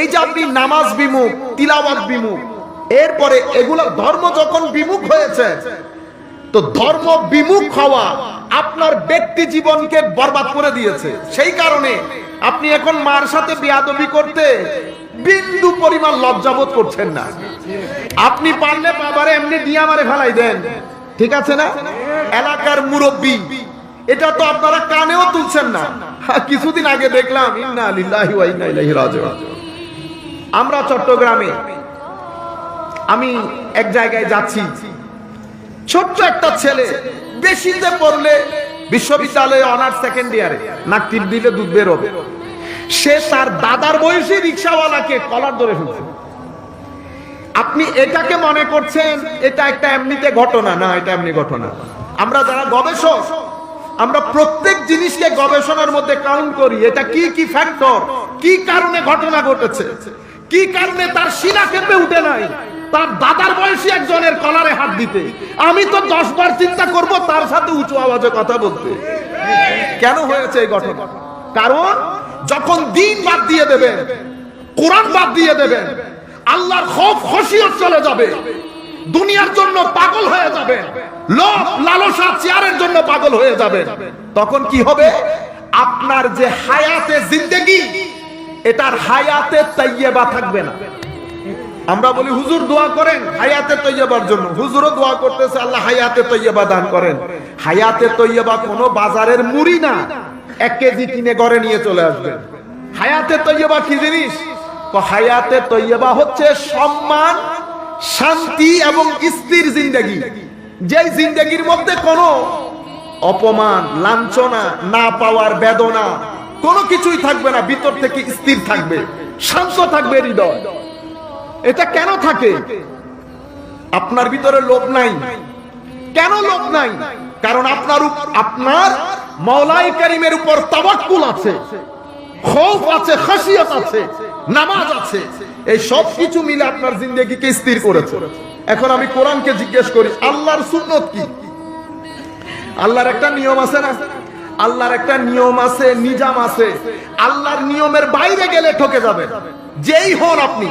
এই যে আপনি নামাজ বিমুখ, তিলাওয়াত বিমুখ, এরপরে এগুলো ধর্ম যখন বিমুখ হয়েছে, তো ধর্ম বিমুখ হওয়া আপনার ব্যক্তি জীবনকে বরবাদ করে দিয়েছে। সেই কারণে আপনি এখন মার সাথে বিয়াদবি করতে বিন্দু পরিমাণ লজ্জাবোধ করছেন না। আপনি পারলে বাবারে এমনি দিয়া মারে ফেলাই দেন। ঠিক আছে না? এলাকার মুরব্বী, এটা তো আপনারা কানেও তুলছেন না। কিছুদিন আগে দেখলাম আমরা চট্টগ্রামে, আমি এক জায়গায় যাচ্ছি। ছোট্ট একটা ছেলে বেশিতে পড়লে বিশ্ববিদ্যালয়ে অনার্স সেকেন্ড ইয়ারে নাক টিপ দিলে দুধ বেরোবে সে তার দাদার বয়সী রিক্সাওয়ালাকে কলার ধরে ফেলছে। আপনি এটাকে মনে করছেন, এটা একটা এমনিতে ঘটনা? না, এটা এমনি ঘটনা। আমরা যারা গবেষক আমরা প্রত্যেক জিনিসকে গবেষণার মধ্যে কাউন্ট করি। এটা কি কি ফ্যাক্টর কি কারণে ঘটনা ঘটেছে? কি কারণে তার শিলা কেঁপে উঠে নাই? তার দাদার বয়সী একজনের কলারে হাত দিতে। আমি তো দশ বার চিন্তা করব তার সাথে উঁচু আওয়াজে কথা বলতে। কেন হয়েছে এই ঘটনা? কারণ যখন দিন বাদ দিয়ে দেবেন, কোরআন বাদ দিয়ে দেবেন, আল্লাহর খোফ খসিয়ত চলে যাবে। দুনিয়ার জন্য পাগল হয়ে যাবে। লোভ, লালসা, চেয়ারের জন্য পাগল হয়ে যাবে। তখন কি হবে? আপনার যে হায়াতে জিন্দেগি, এটার হায়াতে তাইয়েবা থাকবে না। আমরা বলি, হুজুর, দোয়া করেন হায়াতে তৈয়বার জন্য। হুজুরও দোয়া করতেছে, আল্লাহ হায়াতে তৈয়বা দান করেন। হায়াতে তৈয়বা কোনো বাজারের মুড়ি না। এক কেজি কিনে ঘরে নিয়ে চলে আসবেন হায়াতে তৈয়বা কি জিনিস? হায়াতে তৈয়বা হচ্ছে সম্মান শান্তি এবং স্থির জিন্দেগি। যেই জিন্দেগির মধ্যে কোনো অপমান, লাঞ্ছনা না পাওয়ার বেদনা, কোনো কিছুই থাকবে না, ভিতর থেকে স্থির থাকবে, শান্ত থাকবে হৃদয়। এটা কেন থাকে? আপনার ভিতরে লোভ নাই। কেন লোভ নাই? কারণ আপনার আপনার মৌলাই করিমের উপর তাবাক্কুল আছে, খৌফ আছে খাসিয়ত আছে, নামাজ আছে। এই সব কিছু মিলে আপনার জিন্দগিকে স্থির করেছে। এখন আমি কোরআনকে জিজ্ঞেস করি, আল্লাহর সুন্নত কি? আল্লাহর একটা নিয়ম আছে না? আল্লাহর একটা নিয়ম আছে, নিজাম আছে। আল্লাহর নিয়মের বাইরে গেলে ঠকে যাবে যেই হন আপনি।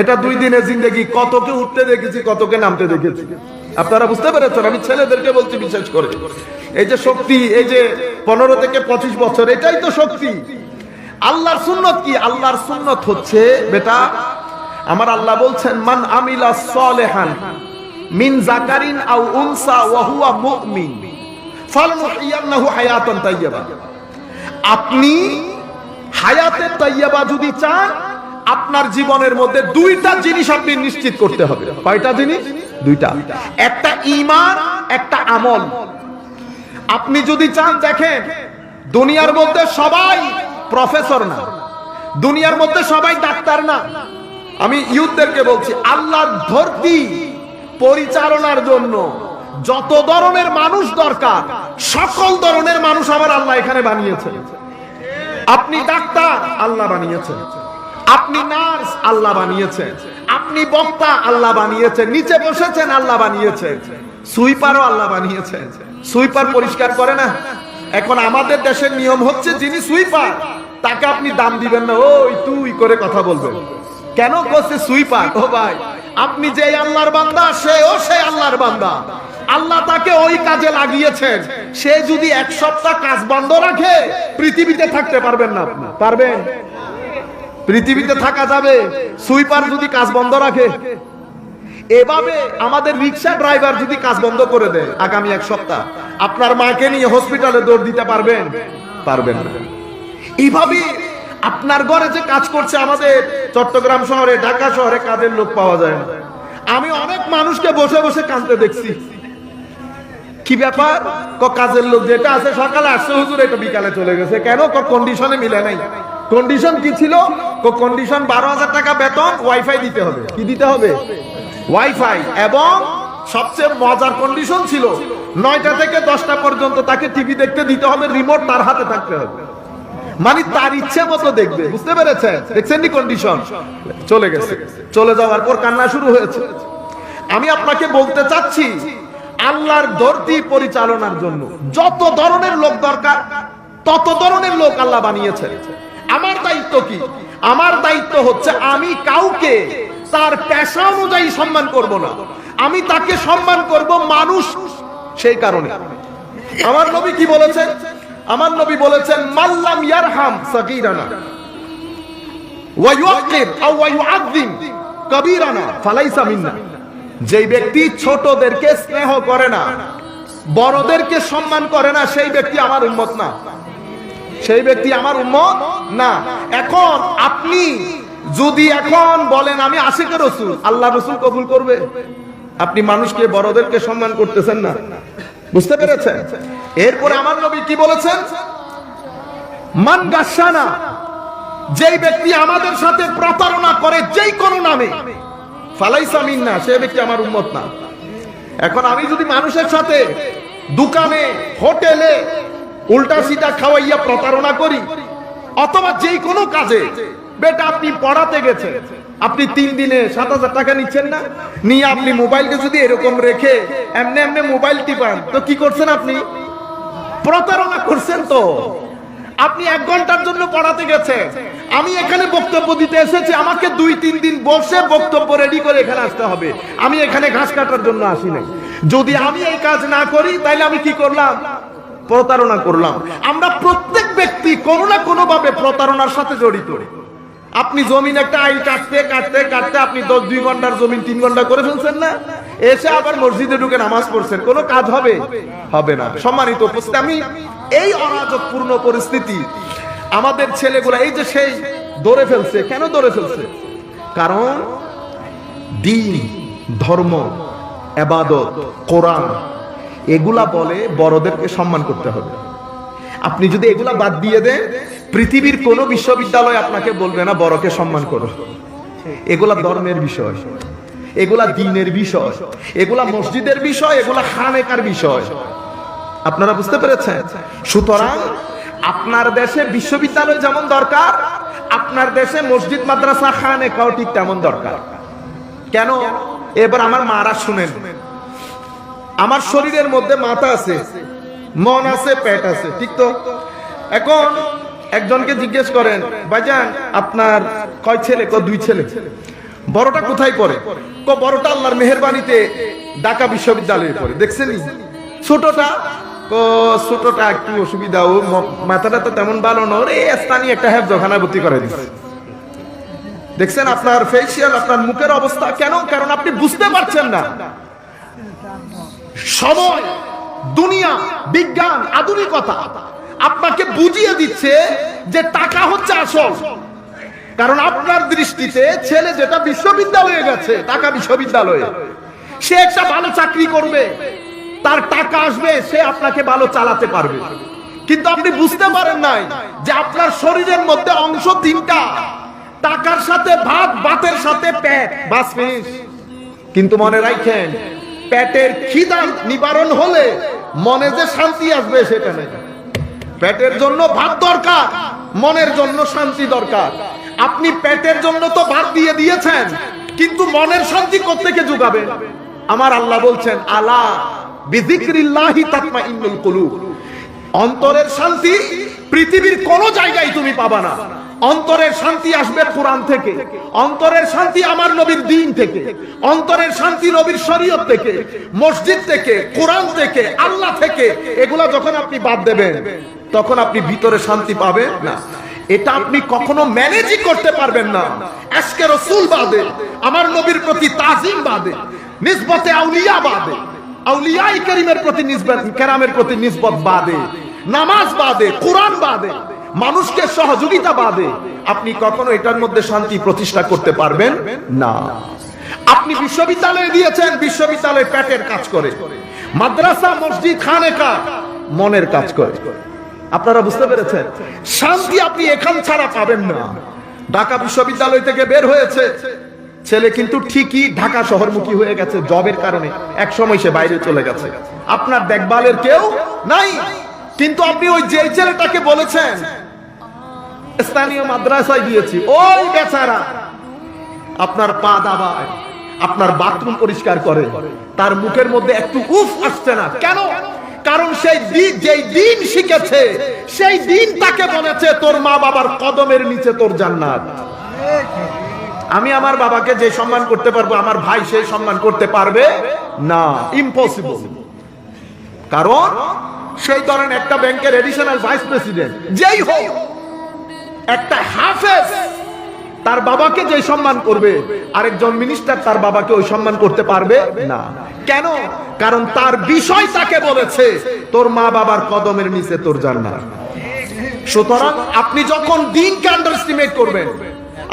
এটা দুই দিনের জিন্দগি, কতকে উঠতে দেখেছি, কতকে নামতে দেখেছি। আপনারা বুঝতে পেরেছেন, আমি ছেলেদেরকে বলছি বিশেষ করে। এই যে শক্তি, এই যে পনেরো থেকে পঁচিশ বছর, এটাই তো শক্তি। আল্লাহর সুন্নত কি? আল্লাহর সুন্নত হচ্ছে, বেটা, আমার আল্লাহ বলছেন, মান আমিলা সালেহান মিন জাকারিন আও উনসা ওয়া হুয়া মুমিন ফালনুহিয়ান্নাহু হায়াতান তাইয়্যিবা। আপনি হায়াতে তাইয়্যিবা যদি চান, আপনার জীবনের মধ্যে দুইটা জিনিস আপনি নিশ্চিত করতে হবে। কয়টা জিনিস? দুইটা। একটা ঈমান, একটা আমল। আপনি যদি চান, দেখেন, দুনিয়ার মধ্যে সবাই প্রফেসর না। দুনিয়ার মধ্যে সবাই ডাক্তার না। আমি ইউথদেরকে বলছি, আল্লাহর ধরতি পরিচালনার জন্য যত ধরনের মানুষ দরকার, সকল ধরনের মানুষ আমার আল্লাহ এখানে বানিয়েছে। আপনি ডাক্তার, আল্লাহ বানিয়েছেন আপনি নার্স, আল্লাহ বানিয়েছেন আপনি বক্তা, আল্লাহ বানিয়েছেন নিচে বসেছেন, আল্লাহ বানিয়েছেন সুইপারও আল্লাহ বানিয়েছেন সুইপার পরিষ্কার করে না? এখন আমাদের দেশের নিয়ম হচ্ছে যিনি সুইপার তাকে আপনি দাম দিবেন না। ওই তুই করে কথা বলবেন কেন করছে? সুইপার। ও ভাই, আপনি যে আল্লাহর বান্দা সেও সে আল্লাহর বান্দা। আল্লাহ তাকে ওই কাজে লাগিয়েছেন। সে যদি এক সপ্তাহ কাজ বন্ধ রাখে, পৃথিবীতে থাকতে পারবেন না আপনি। পারবেন? পৃথিবীতে থাকা যাবে। সুইপার যদি কাজ বন্ধ রাখে, এভাবে আমাদের রিক্সা ড্রাইভার যদি কাজ বন্ধ করে দেয় আগামী এক সপ্তাহ, আপনার মাকে নিয়ে হসপিটালে দৌড় দিতে পারবেন? পারবেন না। এইভাবে আপনার ঘরে যে কাজ করছে আমাদের চট্টগ্রাম শহরে, ঢাকা শহরে কাজের লোক পাওয়া যায় না। আমি অনেক মানুষকে বসে বসে কাঁদতে দেখছি। কি ব্যাপার? ক, কাজের লোক যেটা আছে, সকালে আসছে, হুজুর এটা বিকালে চলে গেছে। কেন? ক কন্ডিশনে মিলে নাই। কন্ডিশন কি ছিল? ক কন্ডিশন বারো হাজার টাকা বেতন ওয়াইফাই দিতে হবে। কি দিতে হবে? ওয়াইফাই এবং সবচেয়ে মজার কন্ডিশন ছিল, নয়টা থেকে দশটা পর্যন্ত তাকে টিভি দেখতে দিতে হবে রিমোট তার হাতে থাকতে হবে। মানে তার ইচ্ছে মতো দেখবে, বুঝতে পেরেছেন? দেখছেন নি কন্ডিশন চলে গেছে। চলে যাওয়ার পর কান্না শুরু হয়েছে। আমি আপনাকে বলতে চাচ্ছি, আল্লাহর ধরতি পরিচালনার জন্য যত ধরনের লোক দরকার, তত ধরনের লোক আল্লাহ বানিয়েছেন। আমার দায়িত্ব কি? আমার দায়িত্ব হচ্ছে আমি কাউকে তার পেশা অনুযায়ী সম্মান করব না। আমি তাকে সম্মান করব মানুষ সেই কারণে। আমার নবী কি বলেছেন? আমার নবী বলেছেন মাল্লাম ইয়ারহাম সাগীরানা, ওয়া ইউকির আও ওয়া ইউআযিম কবীরানা, ফালাইসা মিন্না। যেই ব্যক্তি ছোটদেরকে স্নেহ করে না, বড়দেরকে সম্মান করে না, সেই ব্যক্তি আমার উম্মত না। সেই ব্যক্তি আমার উম্মত না। এখন আপনি যদি এখন বলেন, আমি আশিকের রসুল, আল্লাহ রসুল কবুল করবে। আপনি মানুষকে, বড়দেরকে সম্মান করতেছেন না। বুঝতে পেরেছেন? এরপরে আমার নবী কি বলেছেন? মান গাসানা, যেই ব্যক্তি আমাদের সাথে প্রতারণা করে যেই কোনো নামে, ফালাইসা মিন্না, সে ব্যক্তি আমার উম্মত না। এখন আমি যদি মানুষের সাথে দোকানে, হোটেলে উল্টা সিধা খাওয়াইয়া প্রতারণা করি, অথবা যেই কোনো কাজে, বেটা আপনি পড়াতে গেছেন আপনি তিন দিনে সাত হাজার টাকা নিচ্ছেন না? নিয়ে আপনি মোবাইলকে যদি এরকম রেখে এমনি এমনি মোবাইল টিপান, তো কি করছেন আপনি? প্রতারণা করছেন তো। আপনি এক ঘণ্টার জন্য পড়াতে গেছে আমি এখানে বক্তব্য দিতে এসেছি, আমাকে দুই, তিন দিন বসে বক্তব্য রেডি করে এখানে আসতে হবে। আমি এখানে ঘাস কাটার জন্য আসি নাই। যদি আমি এই কাজ না করি তাহলে আমি কি করলাম? প্রতারণা করলাম। আমরা প্রত্যেক ব্যক্তি কোনো না কোনো ভাবে প্রতারণার সাথে জড়িত। আপনি জমিন একটা আইল কাটতে কাটতে কাটতে আপনি দশ দুই ঘণ্টার জমিন তিন ঘণ্টা করে ফেলছেন না? এসে আবার মসজিদে ঢুকে নামাজ পড়ছেন। কোনো কাজ হবে? হবে না। সম্মানিত উপস্থিত, আমি এই অরাজকপূর্ণ পরিস্থিতি আমাদের ছেলেগুলা, এই যে সেই ধরে ফেলছে, কেন ধরে ফেলছে? কারণ দিন, ধর্ম এবাদত কোরআন, এগুলা বলে বড়দেরকে সম্মান করতে হবে। আপনি যদি এগুলা বাদ দিয়ে দেন পৃথিবীর কোন বিশ্ববিদ্যালয় আপনাকে বলবে না, বড়কে সম্মান করো। এগুলা ধর্মের বিষয়। এগুলা দিনের বিষয়। এগুলা মসজিদের বিষয়, এগুলা খানেকার বিষয়। আপনারা বুঝতে পেরেছেন? সুতরাং আপনার দেশে বিশ্ববিদ্যালয় যেমন দরকার, আপনার দেশে মসজিদ, মাদ্রাসা, খানেকাও ঠিক তেমন দরকার। কেন? এবার আমার মারা শুনেন। আমার শরীরের মধ্যে মাথা আছে, মন আছে, পেট আছে, ঠিক তো? এখন একজনকে জিজ্ঞেস করেন, ভাইজান, আপনার কয় ছেলে? ক দুই ছেলে? বড়টা কোথায় পড়ে? ক বড়টা আল্লাহর মেহেরবানিতে ঢাকা বিশ্ববিদ্যালয়ে পড়ে। দেখছেন ছোটটা ক ছোটটা একটু অসুবিধা, ও মাথাটা তো তেমন ভালো না। রে স্থানীয় একটা হ্যাপ জখানায় ভর্তি করে দিচ্ছে দেখছেন আপনার ফেসিয়াল আপনার মুখের অবস্থা কেন? কারণ আপনি বুঝতে পারছেন না। সময়, দুনিয়া, বিজ্ঞান, আধুনিকতা। আপনাকে বুঝিয়ে দিচ্ছে যে টাকা হচ্ছে আসল। কারণ আপনার দৃষ্টিতে ছেলে যেটা বিশ্ববিদ্যালয়ে গেছে টাকা বিশ্ববিদ্যালয়ে, সে একটা ভালো চাকরি করবে, তার টাকা আসবে, সে আপনাকে ভালো চালাতে পারবে। কিন্তু আপনি বুঝতে পারেন নাই যে আপনার শরীরের মধ্যে অংশ তিনটা, টাকার সাথে ভাত, ভাতের সাথে পেট, বাস ফিনিশ। কিন্তু মনে রাখেন, পেটের খিদা নিবারণ হলে মনে যে শান্তি আসবে সেটা নেই পেটের জন্য ভাত দরকার, মনের জন্য শান্তি দরকার। আপনি পেটের জন্য তো ভাত দিয়ে দিয়েছেন, কিন্তু মনের শান্তি কোত্থেকে যোগাবেন? আমার আল্লাহ বলছেন, আলা বিযিকরিল্লাহি তাতমাইন্নুল কুলুব। অন্তরের শান্তি পৃথিবীর কোন জায়গায় তুমি পাবা না। অন্তরের শান্তি আসবে কোরআন থেকে, অন্তরের শান্তি আমার নবীর দিন থেকে, অন্তরের শান্তি নবীর শরীয়ত থেকে, মসজিদ থেকে, কোরআন থেকে, আল্লাহ থেকে, এগুলা যখন আপনি বাদ দেবেন তখন আপনি ভিতরে শান্তি পাবেন না। এটা আপনি কখনো ম্যানেজই করতে পারবেন না। আজকে রসুল বাদে, আমার নবীর প্রতি তাজিম বাদে, নিসবতে আউলিয়া বাদে, আউলিয়াই করিমের প্রতি নিসবত, কেরামের প্রতি নিসবত বাদে, নামাজ বাদে, কোরআন বাদে, মানুষকে সহযোগিতা বাদে, আপনি কখনো এটার মধ্যে শান্তি প্রতিষ্ঠা করতে পারবেন না। আপনি বিশ্ববিদ্যালয়ে দিয়েছেন, বিশ্ববিদ্যালয় পেটের কাজ করে, মাদ্রাসা, মসজিদ খানে খানেকা, মনের কাজ করে। আপনারা বুঝতে পেরেছেন? শান্তি আপনি এখান ছাড়া পাবেন না। ঢাকা বিশ্ববিদ্যালয় থেকে বের হয়েছে। ছেলে কিন্তু ঠিকই ঢাকা শহরমুখী হয়ে গেছে জবের কারণে। এক সময় সে বাইরে চলে গেছে। আপনার দেখভালের কেউ নাই। কিন্তু আপনি ওই যে ছেলেটাকে বলেছেন, স্থানীয় মাদ্রাসায় গিয়েছি, ওই বেচারা আপনার পা দাবায়, আপনার বাথরুম পরিষ্কার করে, তার মুখের মধ্যে একটু উফ আসছে না। কেন? কারণ সেই দিন যেই দিন শিখেছে, সেই দিন তাকে বলেছে তোর মা বাবার কদমের নিচে তোর জান্নাত। আমি আমার বাবাকে যে সম্মান করতে পারব, আমার ভাই সেই সম্মান করতে পারবে না। ইম্পসিবল কারণ সেই ধরেন একটা ব্যাংকের এডিশনাল ভাইস প্রেসিডেন্ট যেই হোক, একটা হাফেজ তার বাবাকে যে সম্মান করবে, আরেকজন মিনিস্টার তার বাবাকে ওই সম্মান করতে পারবে না। কেন? কারণ তার বিষয় তাকে বলেছে, তোর মা বাবার কদমের নিচে তোর জান্নাত। সুতরাং আপনি যখন দিনকে আন্ডার এস্টিমেট করবেন,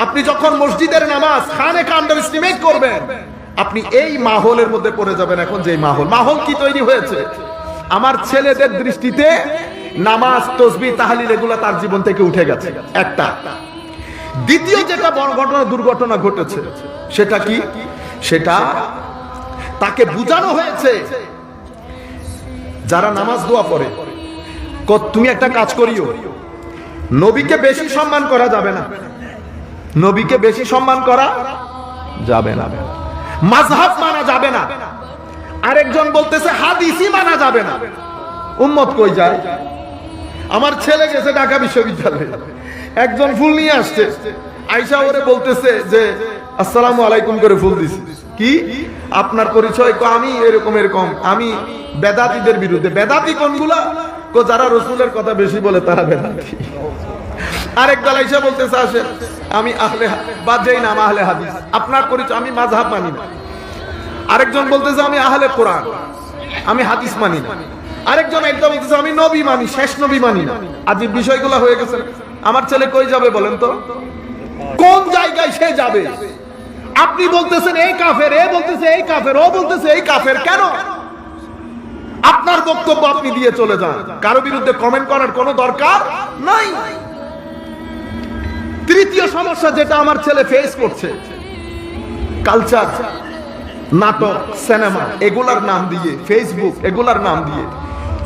আপনি যখন মসজিদের নামাজ খানেকে আন্ডার এস্টিমেট করবেন, আপনি এই মাহলের মধ্যে পড়ে যাবেন এখন যে মাহল। মাহল কি তৈরি হয়েছে? আমার ছেলেদের দৃষ্টিতে নামাজ তসবি তাহালিল, এগুলো তার জীবন থেকে উঠে গেছে। একটা। দ্বিতীয় যেটা বড় ঘটনা, দুর্ঘটনা ঘটেছে, সেটা কি? সেটা তাকে বুঝানো হয়েছে। যারা নামাজ দোয়া পড়ে তুমি একটা কাজ করিও। নবীকে বেশি সম্মান করা যাবে না। নবীকে বেশি সম্মান করা যাবে না। মাযহাব মানা যাবে না। আরেকজন বলতেছে, হাদিসই মানা যাবে না। উম্মত কই যায়? আমার ছেলে গেছে ঢাকা বিশ্ববিদ্যালয়ে। একজন ফুল নিয়ে আসছে। আইসা ওরে বলতেছে যে, আসসালামু আলাইকুম করে ফুল দিছি। কি? আপনার পরিচয় কো, আমি এরকম এরকম। আমি বেদাতিদের বিরুদ্ধে। বেদাতি কোনগুলা? যারা রসুলের কথা বেশি বলে, তারা বেদাতি। আরেক দল আইসা বলতেছে আসে আমি আহলে বা যেই নাম আহলে হাদিস। আপনার পরিচয়, আমি মাযহাব মানি না। আরেকজন বলতেছে, আমি আহলে কোরআন। আমি হাদিস মানি না। আরেকজন একদম বলতেছে, আমি নবী মানি, শেষ নবী মানি না। আজ বিষয়গুলো হয়ে গেছে। আমার ছেলে কই যাবে বলেন তো? কোন জায়গায় সে যাবে? আপনি বলতেছেন এই কাফের, এ বলতেছে এই কাফের, ও বলতেছে এই কাফের, কেন? আপনার বক্তব্য আপনি দিয়ে চলে যান। কারও বিরুদ্ধে কমেন্ট করার কোনো দরকার নাই। তৃতীয় সমস্যা যেটা আমার ছেলে ফেস করছে কালচার নাটক সিনেমা এগুলার নাম দিয়ে ফেসবুক এগুলার নাম দিয়ে,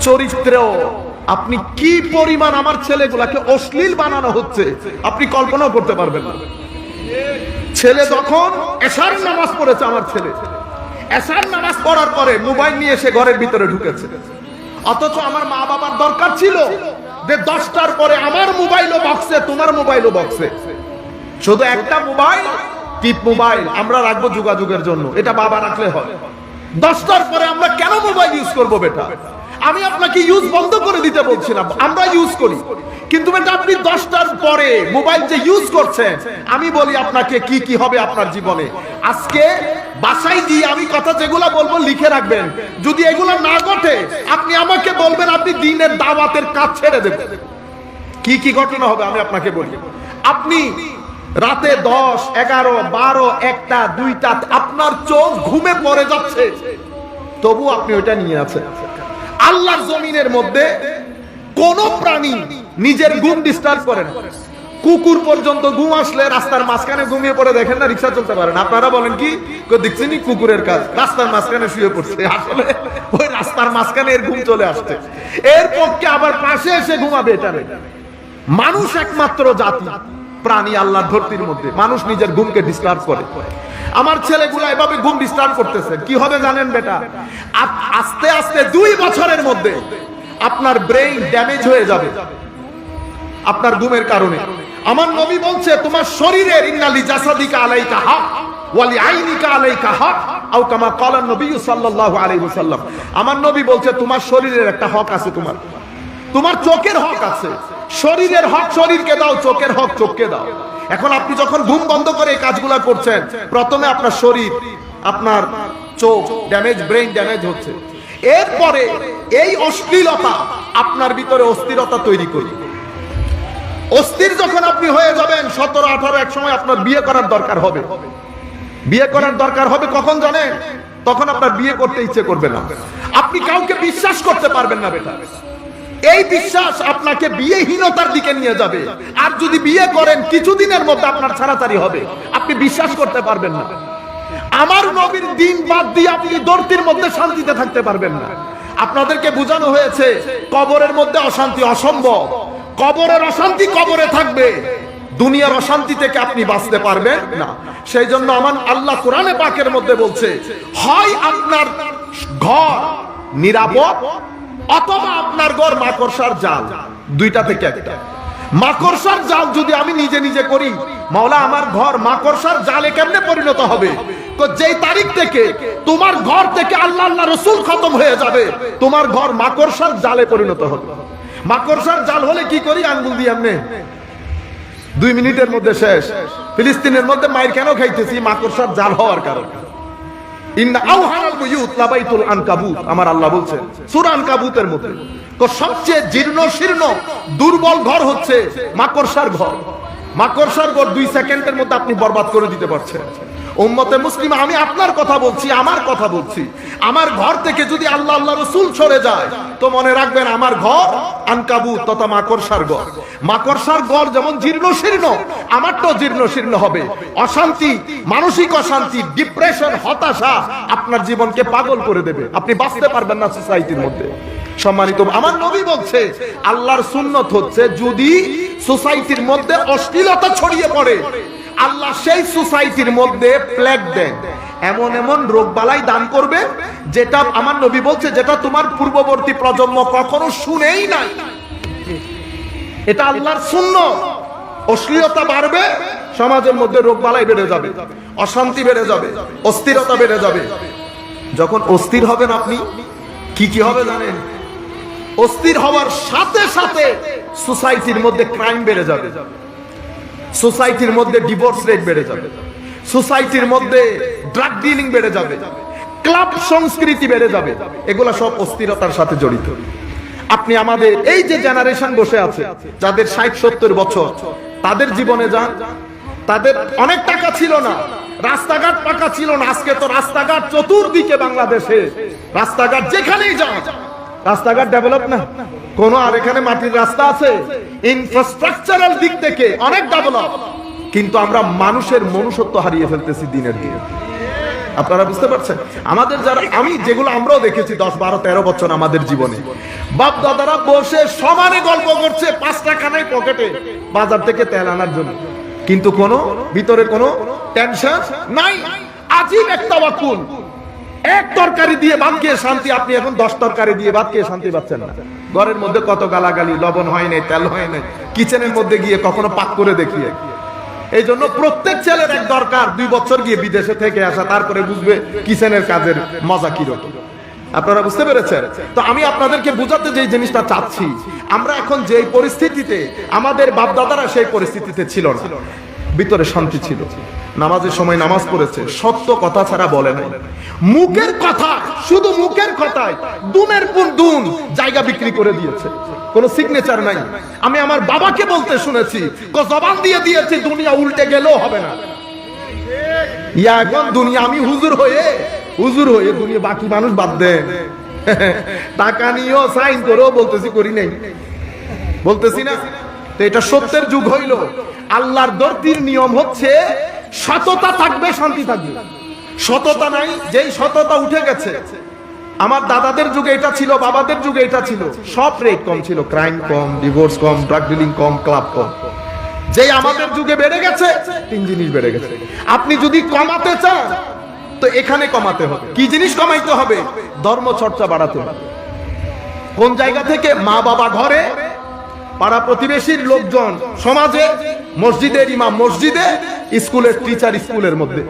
চরিত্রেও আপনি কি পরিমাণ আমার ছেলেগুলাকে অশ্লীল বানানো হচ্ছে, আপনি কল্পনাও করতে পারবেন না। ছেলে যখন এশার নামাজ পড়েছে আমার ছেলে। এশার নামাজ পড়ার পরে মোবাইল নিয়ে এসে ঘরের ভিতরে ঢুকেছে। অথচ আমার মা বাবার দরকার ছিল যে দশটার পরে আমার মোবাইলও বক্সে তোমার মোবাইলও বক্সে শুধু একটা মোবাইল, টিপ মোবাইল, আমরা রাখব যোগাযোগের জন্য। এটা বাবা রাখলে হয়। দশটার পরে আমরা কেন মোবাইল ইউজ করব বেটা? আমি আপনাকে ইউজ বন্ধ করে দিতে বলছিলাম। আমরা ইউজ করি। কিন্তু বেটা, আপনি দশটার পরে মোবাইল যে ইউজ করছেন আমি বলি আপনাকে কি কি হবে আপনার জীবনে। আজকে বাসায় দিয়ে আমি কথা যেগুলা বলব লিখে রাখবেন। যদি এগুলো না ঘটে, আপনি আমাকে বলবেন, আপনি দিনের দাওয়াতের কাজ ছেড়ে দেবেন। কি কি ঘটনা হবে আমি আপনাকে বলি। আপনি রাতে দশ, এগারো, বারো, একটা, দুইটা, আপনার চোখ ঘুমে পড়ে যাচ্ছে। তবু আপনি ওইটা নিয়ে আছেন। আল্লাহর জমিনের মধ্যে কোন প্রাণী নিজের ঘুম ডিস্টার্ব করে না। কুকুর পর্যন্ত ঘুম আসলে রাস্তার মাঝখানে ঘুমিয়ে পড়ে দেখেন না, রিক্সা চলতে পারেন আপনারা বলেন কি? দেখছেন কুকুরের কাজ। রাস্তার মাঝখানে শুয়ে পড়ছে। আসলে ওই রাস্তার মাঝখানে এর ঘুম চলে আসছে। এর পক্ষে আবার পাশে এসে ঘুমাবে এটা। মানুষ একমাত্র জাতি। প্রাণী আল্লাহর ধরতির মধ্যে। মানুষ নিজের ঘুমকে ডিস্টার্ব করে। আমার ছেলেগুলা এভাবে ঘুম ডিস্টার্ব করতেছে। কি হবে জানেন বেটা? আস্তে আস্তে দুই বছরের মধ্যে আপনার ব্রেইন ড্যামেজ হয়ে যাবে। আপনার ঘুমের কারণে। আমার নবী বলছে, তোমার শরীরের ইন্নালি জাসাদিকা আলাইকা হক ওয়ালি আইনিকা আলাইকা হক, আও কামা ক্বালা নবী সাল্লাল্লাহু আলাইহি ওয়াসাল্লাম। আমার নবী বলছে, তোমার শরীরের একটা হক আছে তোমার। তোমার চোখের হক আছে। শরীরের হক শরীরকে দাও, চোখের হক চোখকে দাও। এখন আপনি যখন ঘুম বন্ধ করে এই কাজগুলা করছেন, প্রথমে আপনার শরীর, আপনার চোখ ড্যামেজ ব্রেন ড্যামেজ হচ্ছে। এরপরে এই অশ্লীলতা আপনার ভিতরে অস্থিরতা তৈরি করবে। অস্থির যখন আপনি হয়ে যাবেন, সতেরো, আঠারো, এক সময় আপনার বিয়ে করার দরকার হবে। বিয়ে করার দরকার হবে কখন জানেন? তখন আপনার বিয়ে করতে ইচ্ছে করবে না। আপনি কাউকে বিশ্বাস করতে পারবেন না, বেটা। এই বিশ্বাস আপনাকে বিয়েহীনতার দিকে নিয়ে যাবে। আর যদি বিয়ে করেন, কিছুদিনের মধ্যে আপনার ছাড়াছাড়ি হবে। আপনি বিশ্বাস করতে পারবেন না। আমার নবীর দিন বাদ দিয়ে আপনি দর্তির মধ্যে শান্তিতে থাকতে পারবেন না। আপনাদেরকে বোঝানো হয়েছে, কবরের মধ্যে অশান্তি অসম্ভব। কবরের অশান্তি কবরে থাকবে। দুনিয়ার অশান্তি থেকে আপনি বাঁচতে পারবেন না। সেই জন্য আমার আল্লাহ কোরআনে পাকের মধ্যে বলছে, হয় আপনার ঘর নিরাপদ অথবা আপনার ঘর মাকড়সার জাল। দুইটা থেকে একটা? মাকড়সার জাল যদি আমি নিজে নিজে করি, মাওলা, আমার ঘর মাকড়সার জালে কেমনে পরিণত হবে? যেই তারিখ থেকে তোমার ঘর থেকে আল্লাহ আল্লাহ রসুল খতম হয়ে যাবে, তোমার ঘর মাকড়সার জালে পরিণত হবে। মাকড়সার জাল হলে কি করি? আঙ্গুল দিয়ে এমনি। দুই মিনিটের মধ্যে শেষ। ফিলিস্তিনের মধ্যে মায়ের কেন খাইতেছি? মাকড়সার জাল হওয়ার কারণে। আমার বলছেন। মধ্যে। তো সবচেয়ে জীর্ণ শীর্ণ দুর্বল ঘর হচ্ছে মাকড়সার ঘর। মাকড়সার ঘর দুই মধ্যে আপনি বরবাদ করে দিতে পারছেন। উম্মতে মুসলিম, আমি আপনার কথা বলছি, আমার কথা বলছি। আমার ঘর থেকে যদি আল্লাহ আল্লাহ রসুল সরে যায়, তো মনে রাখবেন আমার ঘর আনকাবুত তথা মাকড়সার ঘর। মাকড়সার ঘর যেমন জীর্ণ শীর্ণ আমারটাও জীর্ণ শীর্ণ হবে। অশান্তি, মানসিক অশান্তি ডিপ্রেশন হতাশা আপনার জীবনকে পাগল করে দেবে। আপনি বাঁচতে পারবেন না সোসাইটির মধ্যে। সম্মানিত, আমার নবী বলছে, আল্লাহর সুন্নত হচ্ছে যদি সোসাইটির মধ্যে অশ্লীলতা ছড়িয়ে পড়ে আল্লাহ সেই সোসাইটির মধ্যে প্লেগ দেন এমন এমন রোগ বালাই দান করবে, যেটা আমার নবী বলছে, যেটা তোমার পূর্ববর্তী প্রজন্ম কখনো শুনেই নাই। এটা আল্লাহর শূন্য অশ্লীলতা বাড়বে, সমাজের মধ্যে রোগ বালাই বেড়ে যাবে, অশান্তি বেড়ে যাবে, অস্থিরতা বেড়ে যাবে। যখন অস্থির হবেন আপনি, কি কি হবে জানেন? অস্থির হওয়ার সাথে সাথে সোসাইটির মধ্যে ক্রাইম বেড়ে যাবে। সোসাইটির মধ্যে ডিভোর্স রেট বেড়ে যাবে। সোসাইটির মধ্যে ড্রাগ ডিলিং বেড়ে যাবে। ক্লাব সংস্কৃতি বেড়ে যাবে। এগুলা সব অস্থিরতার সাথে জড়িত। আপনি আমাদের এই যে জেনারেশন বসে আছে, যাদের ষাট, সত্তর বছর, তাদের জীবনে যান। তাদের অনেক টাকা ছিল না। রাস্তাঘাট পাকা ছিল না। আজকে তো রাস্তাঘাট চতুর্দিকে বাংলাদেশে। রাস্তাঘাট যেখানেই যান। রাস্তাঘাট ডেভেলপ না। কোন আর এখানে মাটির রাস্তা আছে? ইনফ্রাস্ট্রাকচারাল দিক থেকে অনেক ডেভেলপ কিন্তু আমরা মানুষের মনুষ্যত্ব হারিয়ে ফেলতেছি দিনের দিন। আপনারা বুঝতে পারছেন? আমাদের যারা আমি যেগুলো আমরাও দেখেছি দশ, বারো, তেরো বছর আমাদের জীবনে। বাপ দাদারা বসে সমানে গল্প করছে পাঁচ টাকা পকেটে, বাজার থেকে তেল আনার জন্য। কিন্তু কোনো ভিতরে কোনো টেনশন নাই। আজীব একটা বাকুল। এক তরকারি দিয়ে ভাত খেয়ে শান্তি, আপনি এখন দশ তরকারি দিয়ে ভাত খেয়ে শান্তি পাচ্ছেন না। ঘরের মধ্যে কত গালাগালি, লবণ হয় নাই, তেল হয় নাই, কিচেনের মধ্যে গিয়ে কখনো পাক করে দেখিয়ে এই জন্য প্রত্যেক ছেলের এক দরকার, দুই বছর গিয়ে বিদেশে থেকে আসা, তারপরে বুঝবে কিচেনের কাজের মজা কীরকম আপনারা বুঝতে পেরেছেন? তো আমি আপনাদেরকে বুঝাতে যে জিনিসটা চাচ্ছি, আমরা এখন যে পরিস্থিতিতে, আমাদের বাপদাদারা সেই পরিস্থিতিতে ছিল না। ভিতরে শান্তি ছিল। নামাজের সময় নামাজ পড়েছে, সত্য কথা ছাড়া বলে নাই। মুখের কথা, শুধু মুখের কথায় দুনের পর দুন জায়গা বিক্রি করে দিয়েছে। কোনো সিগনেচার নাই। আমি আমার বাবাকে বলতে শুনেছি জবান দিয়ে দিয়েছি, দুনিয়া উল্টে গেলেও হবে না। ইয়া এখন দুনিয়া, আমি হুজুর হয়ে হুজুর হয়ে দুনিয়া বাকি মানুষ বাদ দেন টাকা নিয়েও সাইন করেও বলতেছি করি নাই। বলতেছি না। তো এটা সত্যের যুগ হইল। আল্লাহর দর্দির নিয়ম হচ্ছে, সততা থাকবে, শান্তি থাকবে। সততা নাই, যেই সততা উঠে গেছে। আমার দাদাদের যুগে এটা ছিল, বাবাদের যুগে এটা ছিল। সব রেট কম ছিল ক্রাইম কম ডিভোর্স কম ড্রাগ ডিলিং কম ক্লাব কম। যেই আমাদের যুগে বেড়ে গেছে, তিন জিনিস বেড়ে গেছে। আপনি যদি কমাতে চান, তো এখানে কমাতে হবে। কি জিনিস কমাইতে হবে? ধর্ম চর্চা বাড়াতে হবে। কোন জায়গা থেকে মা বাবা ঘরে পাড়া প্রতিবেশীর লোকজন সমাজে মসজিদের ইমাম মসজিদে স্কুলের টিচার স্কুলের মধ্যে।